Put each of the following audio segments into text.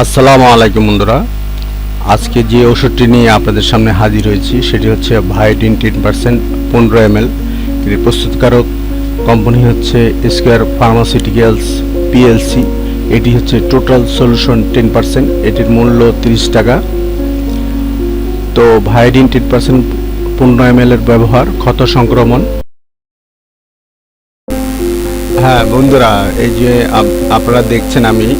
আসসালামু আলাইকুম বন্ধুরা। আজকে যে ওষুধটি নিয়ে আপনাদের সামনে হাজির হয়েছি, সেটি হচ্ছে ভাইডিন টেন পার্সেন্ট পনেরো এম এল প্রস্তুতকারক। কোম্পানি হচ্ছে স্কোয়ার ফার্মাসিউটিক্যালস পিএলসি এটি হচ্ছে টোটাল সলিউশন টেন পার্সেন্ট এটির মূল্য তিরিশ টাকা। তো ভাইডিন টেন পার্সেন্ট পনেরো এম এর ব্যবহার, ক্ষত সংক্রমণ। হ্যাঁ বন্ধুরা, এই যে আপ- আপনারা দেখছেন আমি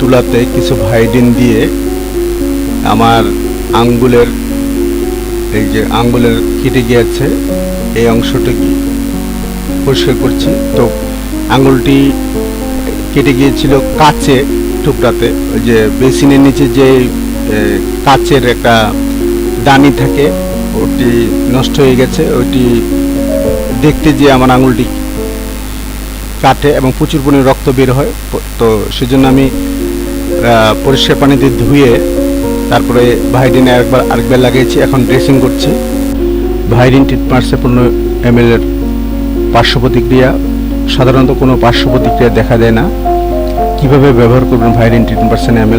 তুলাতে কিছু ভাইডিন দিয়ে আমার আঙ্গুলের, এই যে আঙ্গুলের কেটে গিয়েছে, এই অংশটাকে পরিষ্কার করছি। তো আঙ্গুলটি কেটে গিয়েছিল কাচে টুকরাতে, ওই যে বেসিনের নিচে যে কাচের একটা দানি থাকে, ওটি নষ্ট হয়ে গেছে, ওটি দেখতে যে আমার আঙুলটি কাটে এবং প্রচুর পরিমাণে রক্ত বের হয়, তো সেজন্য আমি পরিষ্কার পানিতে ধুয়ে তারপরে ভাইডিনে আরেকবার আরেকবার লাগিয়েছি। এখন ড্রেসিং করছি। ভাইডিন টিটমার্সে পূর্ণ এম এর পার্শ্ব প্রতিক্রিয়া সাধারণত কোনো পার্শ্ব প্রতিক্রিয়া দেখা দেয় না। কীভাবে ব্যবহার করবেন ভাইডিন টেন পার্সেন্ট এম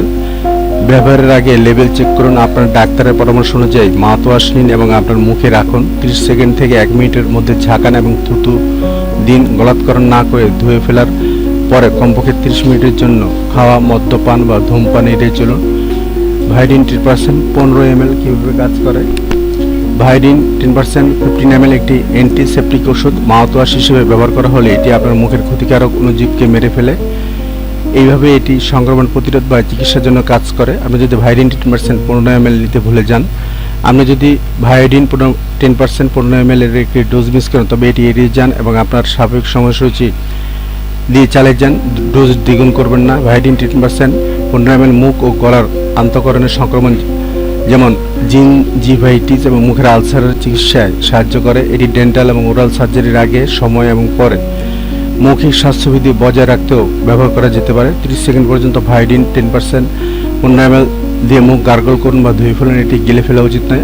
ব্যবহারের আগে লেভেল চেক করুন। আপনার ডাক্তারের পরামর্শ অনুযায়ী মাউথওয়াশ নিন এবং আপনার মুখে রাখুন। 30 সেকেন্ড থেকে এক মিনিটের মধ্যে ঝাঁকান এবং থুতু দিন। গলাৎকরণ না করে ধুয়ে ফেলার পরে কমপক্ষে 30 মিনিটের জন্য খাওয়া, মদ্যপান বা ধূমপান এড়িয়ে চলুন। ভাইডিন টেন পার্সেন্ট পনেরো এম এল কীভাবে কাজ করে? Viodin ten percent fifteen M L একটি অ্যান্টিসেপটিক ওষুধ। মাউথওয়াশ হিসেবে ব্যবহার করা হলে এটি আপনার মুখের ক্ষতিকারক অণুজীবকে মেরে ফেলে। এইভাবে এটি সংক্রমণ প্রতিরোধ বা চিকিৎসার জন্য কাজ করে। আপনি যদি ভাইডিন টেন পার্সেন্ট পনেরো এম এল নিতে ভুলে যান, আপনি যদি ভাইডিন পনেরো, টেন পার্সেন্ট পনেরো এম এর একটি ডোজ মিস করেন, তবে এটি এড়িয়ে যান এবং আপনার স্বাভাবিক সময়সূচি দিয়ে চালিয়ে যান। ডোজ দ্বিগুণ করবেন না। ভাইডিন টেন পার্সেন্ট পনেরো এম মুখ ও গলার আন্তঃকরণের সংক্রমণ, যেমন জিন, জিভাইটিস এবং মুখের আলসারের চিকিৎসায় সাহায্য করে। এটি ডেন্টাল এবং ওরাল সার্জারির আগে, সময় এবং পরে। মৌখিক স্বাস্থ্যবিধি বজায় রাখতেও ব্যবহার করা যেতে পারে। 30 সেকেন্ড পর্যন্ত ভাইডিন টেন পার্সেন্ট পনেরো দিয়ে মুখ গার্গল করুন বা ধুয়ে ফেলুন। এটি গিলে ফেলা উচিত নয়।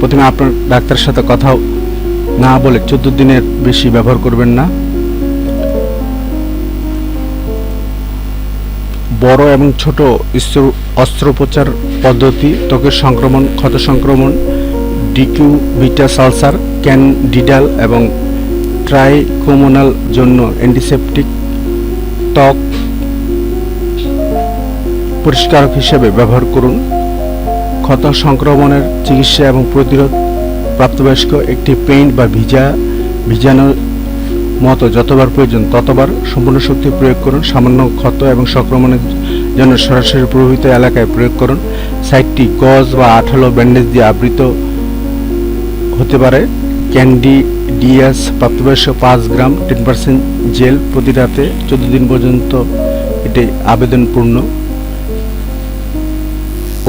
প্রথমে আপনার ডাক্তারের সাথে কথাও না বলে চোদ্দ দিনের বেশি ব্যবহার করবেন না। বড় এবং ছোট অস্ত্রোপচার পদ্ধতি, ত্বকের সংক্রমণ, ক্ষত সংক্রমণ ডিকিউ বিটা সালসার ক্যানডিডাল এবং ট্রাইকোমোনাল জন্য অ্যান্টিসেপটিক ত্বক পরিষ্কারক হিসেবে ব্যবহার করুন। ক্ষত সংক্রমণের চিকিৎসা এবং প্রতিরোধ প্রাপ্তবয়স্ক একটি পেইন্ট বা ভিজা ভিজানোর মতো যতবার প্রয়োজন ততবার সম্পূর্ণ শক্তি প্রয়োগ করুন। সামান্য ক্ষত এবং সংক্রমণের জন্য সরাসরি প্রভাবিত এলাকায় প্রয়োগ করুন। সাইটটি গজ বা আঠালো ব্যান্ডেজ দিয়ে আবৃত হতে পারে। ক্যান্ডি ডিয়াস প্রাপ্তবয়স্ক পাঁচ গ্রাম টেন পার্সেন্ট জেল প্রতি রাতে চোদ্দ দিন পর্যন্ত এটি আবেদনপূর্ণ।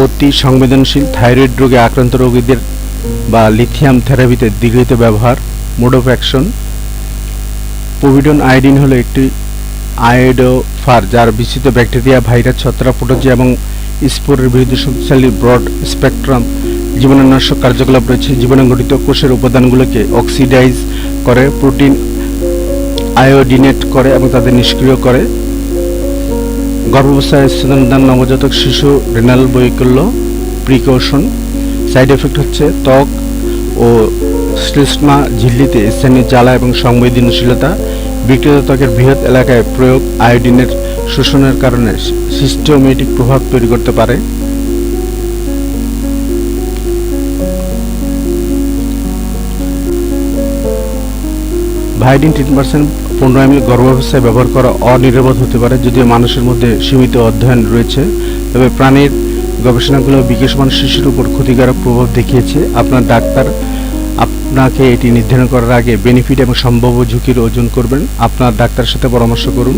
অতি সংবেদনশীল থাইরয়েড রোগে আক্রান্ত রোগীদের বা লিথিয়াম থেরাপিতে দীর্ঘিত ব্যবহার। Mode of action povidone iodine হলো একটি আয়োডোফার যার বিস্তৃত ব্যাকটেরিয়া, ভাইরাস ছত্রাক প্রোটোজোয়া এবং স্পোরের বিরুদ্ধে শক্তিশালী ব্রড স্পেকট্রাম জীবাণুনাশক কার্যকলাপ রয়েছে। জীবাণুঘটিত কোষের উপাদানগুলোকে অক্সিডাইজ করে, প্রোটিন আয়োডিনেট করে এবং তাদের নিষ্ক্রিয় করে। গর্ভাবস্থায় স্তনদান নবজাতক শিশু রেনাল বৈকল্য, প্রিকশন। সাইড এফেক্ট হচ্ছে ত্বক ও শ্লেষ্মা ঝিল্লিতে স্থানীয় জ্বালা এবং সংবেদনশীলতা, বিক্রিত ত্বকের বৃহৎ এলাকায় প্রয়োগ, আয়োডিনের শোষণের কারণে সিস্টেমেটিক প্রভাব তৈরি করতে পারে। ভাইডিন টেন পার্সেন্ট পনেরো এমএল গর্ভাবস্থায় ব্যবহার করা অনিরাপদ হতে পারে, যদিও মানুষের মধ্যে সীমিত অধ্যয়ন রয়েছে। তবে প্রাণীর গবেষণাগুলো বিকাশমান শিশুর উপর ক্ষতিকারক প্রভাব দেখিয়েছে। আপনার ডাক্তার আপনাকে এটি নির্ধারণ করার আগে বেনিফিট এবং সম্ভাব্য ঝুঁকির ওজন করবেন। আপনার ডাক্তারের সাথে পরামর্শ করুন।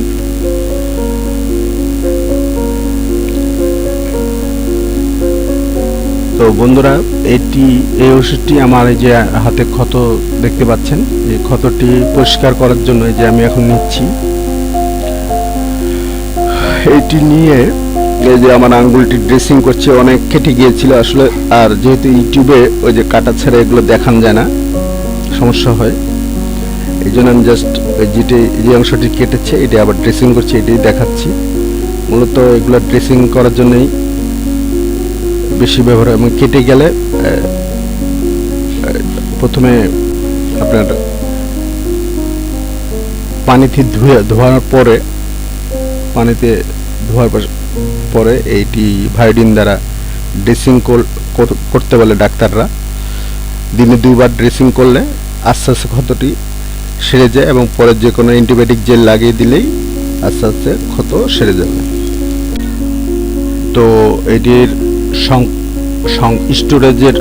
তো বন্ধুরা, এটি, এই ওষুধটি আমার এই যে হাতে ক্ষত দেখতে পাচ্ছেন, এই ক্ষতটি পরিষ্কার করার জন্য যে আমি এখন নিচ্ছি। এটি নিয়ে এই যে আমার আঙ্গুলটি ড্রেসিং করছে, অনেক কেটে গিয়েছিল আসলে। আর যেহেতু ইউটিউবে ওই যে কাটা ছেড়ে এগুলো দেখানো যায় না, সমস্যা হয়। এই জন্য আমি জাস্ট ওই যেটি, যে অংশটি কেটেছে, এটি আবার ড্রেসিং করছি, এটি দেখাচ্ছি। মূলত এগুলো ড্রেসিং করার জন্যই বেশি ব্যবহার হয়। এবং কেটে গেলে প্রথমে আপনার পানিতে ধুয়ে, ধোয়ার পরে পানিতে ধোয়ার পর- পরে এইটি ভায়োডিন দ্বারা ড্রেসিং করতে বলে ডাক্তাররা। দিনে দুইবার ড্রেসিং করলে আস্তে আস্তে ক্ষতটি সেরে যায় এবং পরে যে কোনো অ্যান্টিবায়োটিক জেল লাগিয়ে দিলেই আস্তে আস্তে ক্ষত সেরে যাবে। তো এটির স্টোরেজের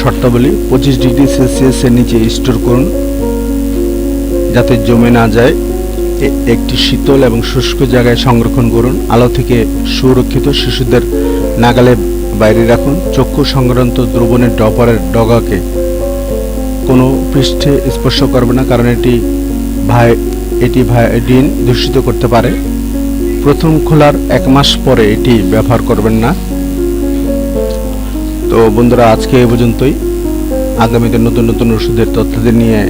শর্তাবলী পঁচিশ ডিগ্রি সেলসিয়াসের নিচে স্টোর করুন। যাতে জমে না যায়। একটি শীতল এবং শুষ্ক জায়গায় সংরক্ষণ করুন। আলো থেকে সুরক্ষিত শিশুদের নাগালে বাইরে রাখুন। চক্ষু সংক্রান্ত দ্রবণের ডপারের ডগাকে কোনো পৃষ্ঠে স্পর্শ করবে না, কারণ এটি ভাই, এটি ভায়োডিন দূষিত করতে পারে। প্রথম খোলার এক মাস পরে এটি ব্যবহার করবেন না। তো বন্ধুরা, আজকে এ পর্যন্তই। আগামীতে নতুন নতুন ওষুধের তথ্যদের নিয়ে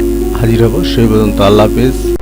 হাজির হব। সেই পর্যন্ত আল্লাহ হাফিজ।